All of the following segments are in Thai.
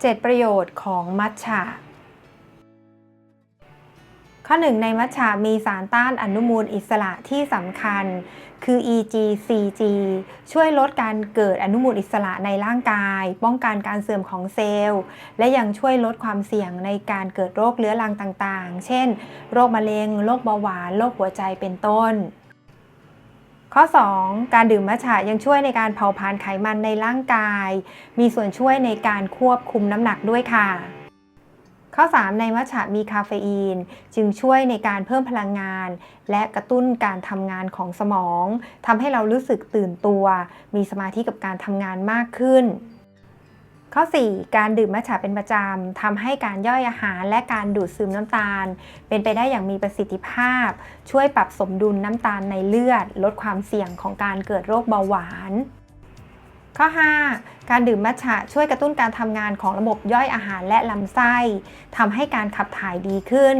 7 ประโยชน์ของมัทฉะ ข้อ 1 ในมัทฉะมีสารต้านอนุมูลอิสระที่สำคัญ คือ EGCG ช่วยลดการเกิดอนุมูลอิสระในร่างกาย ป้องกันการเสื่อมของเซลล์ และยังช่วยลดความเสี่ยงในการเกิดโรคเรื้อรังต่างๆ เช่น โรคมะเร็ง โรคเบาหวาน โรคหัวใจเป็นต้น ข้อ 2 การดื่มมัทฉะยังช่วยในการเผาผลาญไขมันในร่างกาย มีส่วนช่วยในการควบคุมน้ำหนักด้วยค่ะ ข้อ 3 ในมัทฉะมีคาเฟอีน จึงช่วยในการเพิ่มพลังงาน และกระตุ้นการทำงานของสมองทำให้เรารู้สึกตื่นตัว มีสมาธิกับการทำงานมากขึ้น ข้อ 4 การดื่มมัทฉะเป็นประจำทำให้การย่อยอาหารและการดูดซึมน้ำตาล เป็นไปได้อย่างมีประสิทธิภาพ ช่วยปรับสมดุลน้ำตาลในเลือด ลดความเสี่ยงของการเกิดโรคเบาหวาน ข้อ 5 การดื่มมัทฉะช่วยกระตุ้นการทำงานของระบบย่อยอาหารและลำไส้ทำให้การขับถ่ายดีขึ้น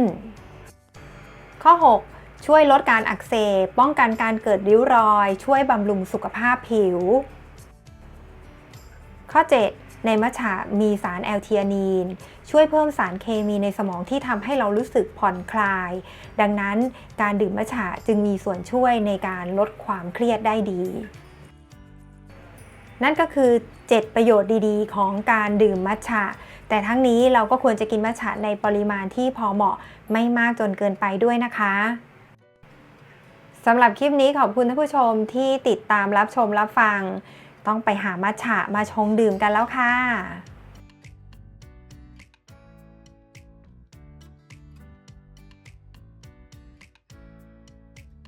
ข้อ 6 ช่วยลดการอักเสบป้องกันการเกิดริ้วรอย ช่วยบำรุงสุขภาพผิว ข้อ 7 ในมัทฉะมีสารแอลเทียนีน ช่วยเพิ่มสารเคมีในสมองที่ทำให้เรารู้สึกผ่อนคลาย ดังนั้นการดื่มมัทฉะจึงมีส่วนช่วยในการลดความเครียดได้ดี นั่นก็คือ 7 ประโยชน์ดีๆ ของการดื่มมัทฉะ แต่ทั้งนี้เราก็ควรจะกินมัทฉะในปริมาณที่พอเหมาะไม่มากจนเกินไปด้วยนะคะสำหรับคลิปนี้ขอบคุณท่านผู้ชมที่ติดตามรับชมรับฟัง ต้องไปหามาฉะมาชงดื่มกันแล้วค่ะ